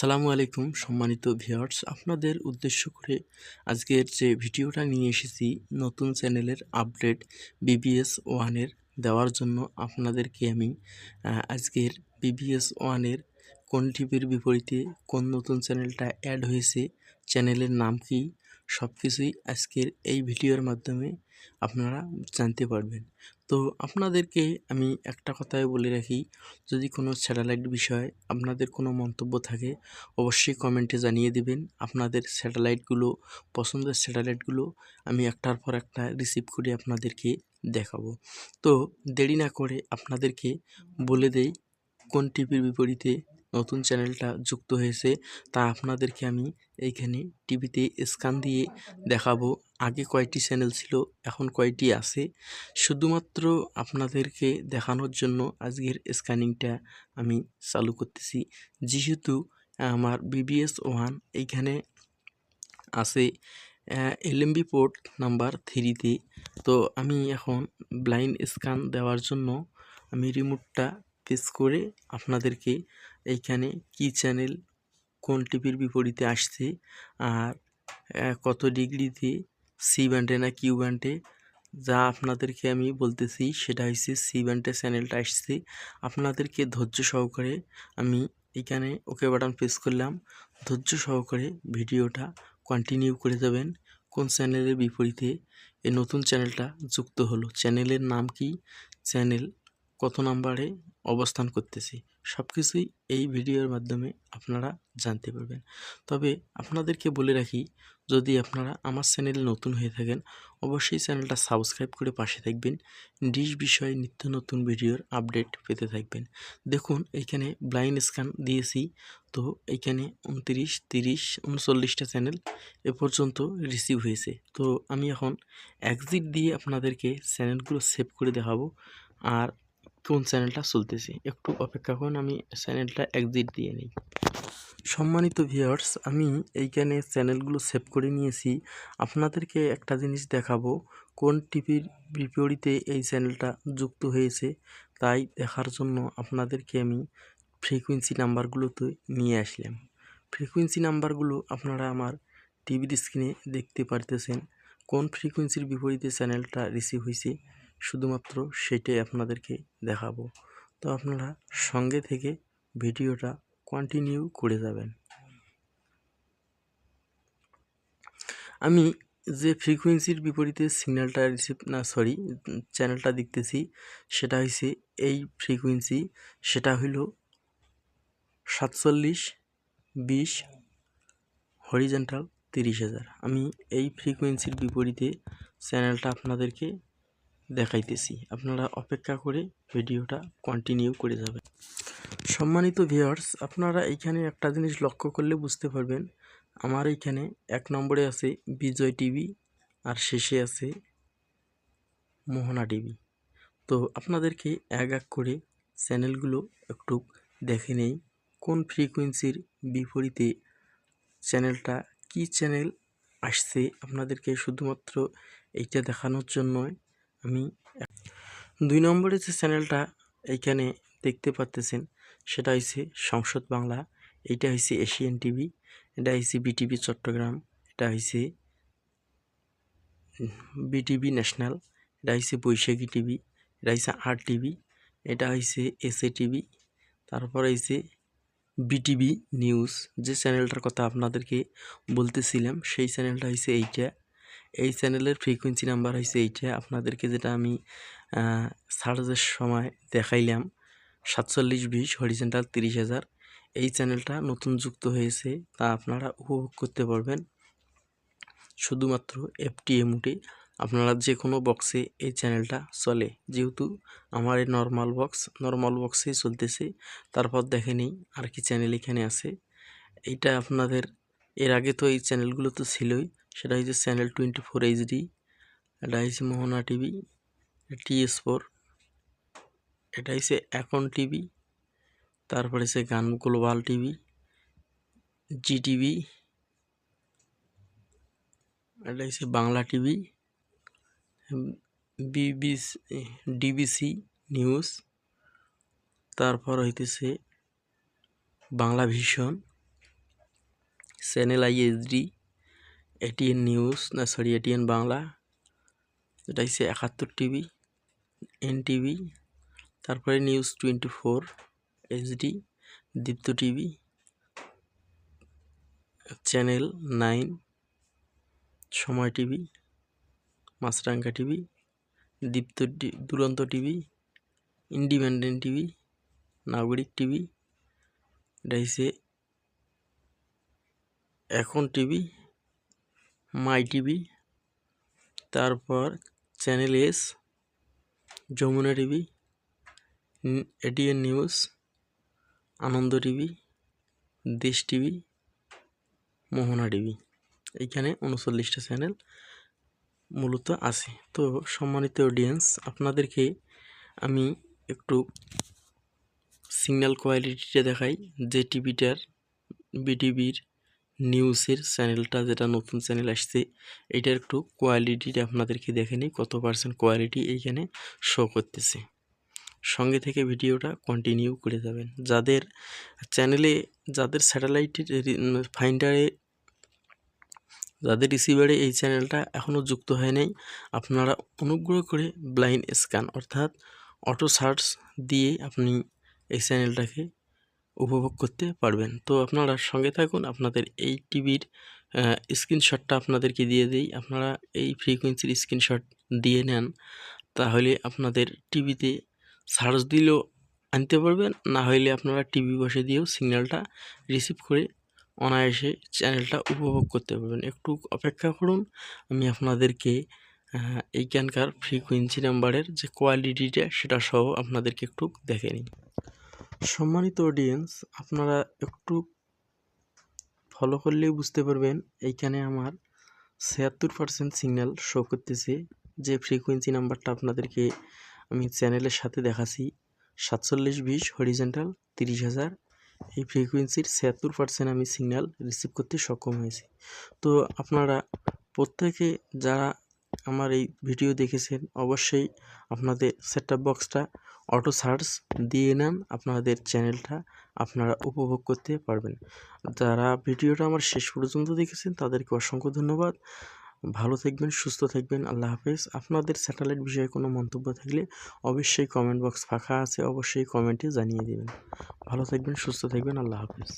আসসালামু আলাইকুম, সম্মানিত ভিউয়ার্স। আপনাদের উদ্দেশ্য করে আজকের যে ভিডিওটা নিয়ে এসেছি, নতুন চ্যানেলের আপডেট বিবিএস ওয়ানের দেওয়ার জন্য আপনাদেরকে আমি আজকের বিবিএস ওয়ানের কোন টিভির বিপরীতে কোন নতুন চ্যানেলটা অ্যাড হয়েছে, চ্যানেলের নাম কি সব কিছুই আজকের এই ভিডিওর মাধ্যমে আপনারা জানতে পারবেন। তো আপনাদেরকে আমি একটা কথাই বলে রাখি, যদি কোনো স্যাটেলাইট বিষয়ে আপনাদের কোনো মন্তব্য থাকে, অবশ্যই কমেন্টে জানিয়ে দিবেন। আপনাদের স্যাটেলাইটগুলো, পছন্দের স্যাটেলাইটগুলো আমি একটার পর একটা রিসিভ করে আপনাদেরকে দেখাবো। তো দেরি না করে আপনাদেরকে বলে দেই, কোন টিভির বিপরীতে নতুন চ্যানেলটা যুক্ত হয়েছে, তা আপনাদেরকে আমি এইখানে টিভিতে স্ক্যান দিয়ে দেখাবো। আগে কয়টি চ্যানেল ছিল, এখন কয়টি আছে। শুধুমাত্র আপনাদেরকে দেখানোর জন্য আজকের স্ক্যানিংটা আমি চালু করতেছি। যেহেতু আমার বিবিএস ওয়ান এইখানে আছে এলএমবি পোর্ট নাম্বার থ্রিতে, তো আমি এখন ব্লাইন্ড স্ক্যান দেওয়ার জন্য আমি রিমোটটা প্রেস করে আপনাদেরকে এইখানে কি চ্যানেল কোন টিভির বিপরীতে আসছে আর কত ডিগ্রিতে সি ব্যান্ডে না কিউ ব্যান্ডে যা আপনাদেরকে আমি বলতেছি সেটা হচ্ছে সি ব্যান্ডে চ্যানেলটা আসছে। আপনাদেরকে ধৈর্য সহকারে আমি এখানে ওকে বাটন প্রেস করলাম। ধৈর্য সহকারে ভিডিওটা কন্টিনিউ করে যাবেন। কোন চ্যানেলের বিপরীতে এই নতুন চ্যানেলটা যুক্ত হলো? চ্যানেলের নাম কি? চ্যানেল কত নাম্বারে অবস্থান করতেছি। সব কিছুই এই ভিডিওর মাধ্যমে আপনারা জানতে পারবেন। তবে আপনাদেরকে বলে রাখি, যদি আপনারা আমার চ্যানেলে নতুন হয়ে থাকেন, অবশ্যই চ্যানেলটা সাবস্ক্রাইব করে পাশে থাকবেন। ডিশ বিষয়ে নিত্য নতুন ভিডিওর আপডেট পেতে থাকবেন। দেখুন এইখানে ব্লাইন্ড স্ক্যান দিয়েছি। তো এইখানে উনত্রিশ, তিরিশ, উনচল্লিশটা চ্যানেল এ পর্যন্ত রিসিভ হয়েছে। তো আমি এখন এক্সিট দিয়ে আপনাদেরকে চ্যানেলগুলো সেভ করে দেখাবো। আর কোন চ্যানেলটা চলতেছে? একটু অপেক্ষা করুন, আমি চ্যানেলটা এক্সিট দিয়ে নিই। সম্মানিত ভিউয়ার্স আমি এইখানে চ্যানেলগুলো সেভ করে নিয়েছি। আপনাদেরকে একটা জিনিস দেখাবো, কোন টিভির বিপরীতে এই চ্যানেলটা যুক্ত হয়েছে, তাই দেখার জন্য আপনাদেরকে আমি ফ্রিকুয়েন্সি নাম্বারগুলোতে নিয়ে আসলাম। ফ্রিকুয়েন্সি নাম্বারগুলো আপনারা আমার টিভির স্ক্রিনে দেখতে পারতেছেন। কোন ফ্রিকুয়েন্সির বিপরীতে চ্যানেলটা রিসিভ হয়েছে? শুধুমাত্র সেটাই আপনাদেরকে দেখাবো। তো আপনারা সঙ্গে থেকে ভিডিওটা কন্টিনিউ করে যাবেন। আমি যে ফ্রিকোয়েন্সির বিপরীতে সিগন্যালটা রিসিভ না সরি চ্যানেলটা দেখতেছি, সেটা হয়েছে এই ফ্রিকোয়েন্সি সেটা হইল সাতচল্লিশ বিশ হরিজেন্টাল তিরিশ হাজার। আমি এই ফ্রিকোয়েন্সির বিপরীতে চ্যানেলটা আপনাদেরকে দেখাইতেছি। আপনারা অপেক্ষা করে ভিডিওটা কন্টিনিউ করে যাবেন। সম্মানিত ভিউয়ার্স আপনারা এইখানে একটা জিনিস লক্ষ্য করলে বুঝতে পারবেন, আমার এইখানে এক নম্বরে আছে বিজয় টিভি আর শেষে আছে মোহনা টিভি। তো আপনাদেরকে এক এক করে চ্যানেলগুলো একটু দেখে নেই, কোন ফ্রিকোয়েন্সির বিপরীতে চ্যানেলটা, কি চ্যানেল আসছে আপনাদেরকে শুধুমাত্র এইটা দেখানোর জন্যই আমি দুই নম্বরে যে চ্যানেলটা এইখানে দেখতে পাচ্তেছেন সেটা হচ্ছে সংসদ বাংলা, এইটা হচ্ছে এশিয়ান টিভি, এটা হচ্ছে বিটিভি চট্টগ্রাম, এটা হচ্ছে বিটিভি ন্যাশনাল, এটা হচ্ছে বৈশাখী টিভি, এটা হচ্ছে আর টিভি, এটা হচ্ছে এসএ টিভি, তারপর হচ্ছে বিটিভি নিউজ, যে চ্যানেলটার কথা আপনাদেরকে বলতেছিলাম, সেই চ্যানেলটা হচ্ছে এইটা। এই চ্যানেলের ফ্রিকোয়েন্সি নাম্বার হয়েছে এইটা। আপনাদেরকে যেটা আমি সার্চের সময় দেখাইলাম, সাতচল্লিশ বিশ হরিজেন্টাল তিরিশ হাজার। এই চ্যানেলটা নতুন যুক্ত হয়েছে, তা আপনারা উপভোগ করতে পারবেন। শুধুমাত্র এফটিএমুটে আপনারা যে কোনো বক্সে এই চ্যানেলটা চলে। যেহেতু আমার এই নর্মাল বক্স নর্মাল বক্সেই চলতেছে, তারপর দেখে নিই আর কি চ্যানেল এখানে আছে। এইটা আপনাদের, এর আগে তো এই চ্যানেলগুলো তো ছিলই। সেটা হচ্ছে চ্যানেল টোয়েন্টি ফোর এইচডি, এটা হচ্ছে মোহনা টিভি টিএস ফোর, এটা হচ্ছে এখন টিভি, তারপরে হচ্ছে গান গ্লোবাল টিভি, জি টিভি, এটা হচ্ছে Bangla TV, BBC, DBC news, তারপর হইতেছে Bangla vision, channel ISD ATN news না সরি এটিএন বাংলা এটা হচ্ছে একাত্তর টিভি এন টিভি তারপরে news twenty four HD Deepto TV channel nine Somoy TV Maasranga TV Deepto Duronto TV independent TV Nagorik TV এটা হচ্ছে Ekhon TV my TV, তারপর channel S, Jamuna TV ATN news, Anondo TV, Desh TV, Mohona TV. এইখানে উনচল্লিশটা channel মূলত আছে। তো সম্মানিত audience আপনাদেরকে আমি একটু সিগন্যাল কোয়ালিটিটা দেখাই, যে টিভিটার বিটিভির নিউজের চ্যানেলটা, যেটা নতুন চ্যানেল আসছে, এটার একটু কোয়ালিটিটা আপনাদেরকে দেখে নিই, কত পার্সেন্ট কোয়ালিটি এইখানে শো করতেছে। সঙ্গে থেকে ভিডিওটা কন্টিনিউ করে যাবেন। যাদের চ্যানেলে যাদের স্যাটেলাইটের ফাইন্ডারে যাদের রিসিভারে এই চ্যানেলটা এখনও যুক্ত হয় নাই, আপনারা অনুগ্রহ করে ব্লাইন্ড স্ক্যান অর্থাৎ অটো সার্চ দিয়ে আপনি এই চ্যানেলটাকে উপভোগ করতে পারবেন। তো আপনারা সঙ্গে থাকুন, আপনাদের এই টিভির স্ক্রিনশটটা আপনাদেরকে দিয়ে দিই। আপনারা এই ফ্রিকোয়েন্সির স্ক্রিনশট দিয়ে নেন, তাহলে আপনাদের টিভিতে সার্চ দিলেও আনতে পারবেন। না হইলে আপনারা টিভি বসে দিয়েও সিগন্যালটা রিসিভ করে অনায়াসে চ্যানেলটা উপভোগ করতে পারবেন। একটু অপেক্ষা করুন, আমি আপনাদেরকে এইখানকার ফ্রিকোয়েন্সি নাম্বারের যে কোয়ালিটিটা সেটা সহ আপনাদেরকে একটু দেখে নিই। সম্মানিত অডিয়েন্স আপনারা একটু ফলো করলেই বুঝতে পারবেন, এইখানে আমার ছিয়াত্তর পার্সেন্ট সিগন্যাল শো করতেছে। যে ফ্রিকোয়েন্সি নাম্বারটা আপনাদেরকে আমি চ্যানেলের সাথে দেখাচ্ছি, সাতচল্লিশ বিশ হরিজেন্টাল তিরিশ হাজার। এই ফ্রিকোয়েন্সির ছিয়াত্তর পার্সেন্ট আমি সিগন্যাল রিসিভ করতে সক্ষম হয়েছি। তো আপনারা প্রত্যেকে যারা আমার এই ভিডিও দেখেছেন, অবশ্যই আপনাদের সেটআপ বক্সটা অটো সার্চ দিয়ে নেন, আপনাদের চ্যানেলটা আপনারা উপভোগ করতে পারবেন। যারা ভিডিওটা আমার শেষ পর্যন্ত দেখেছেন, তাদেরকে অসংখ্য ধন্যবাদ। ভালো থাকবেন, সুস্থ থাকবেন, আল্লাহ হাফেজ। আপনাদের স্যাটেলাইট বিষয়ে কোনো মন্তব্য থাকলে অবশ্যই কমেন্ট বক্স ফাঁকা আছে, অবশ্যই কমেন্টে জানিয়ে দেবেন। ভালো থাকবেন, সুস্থ থাকবেন, আল্লাহ হাফেজ।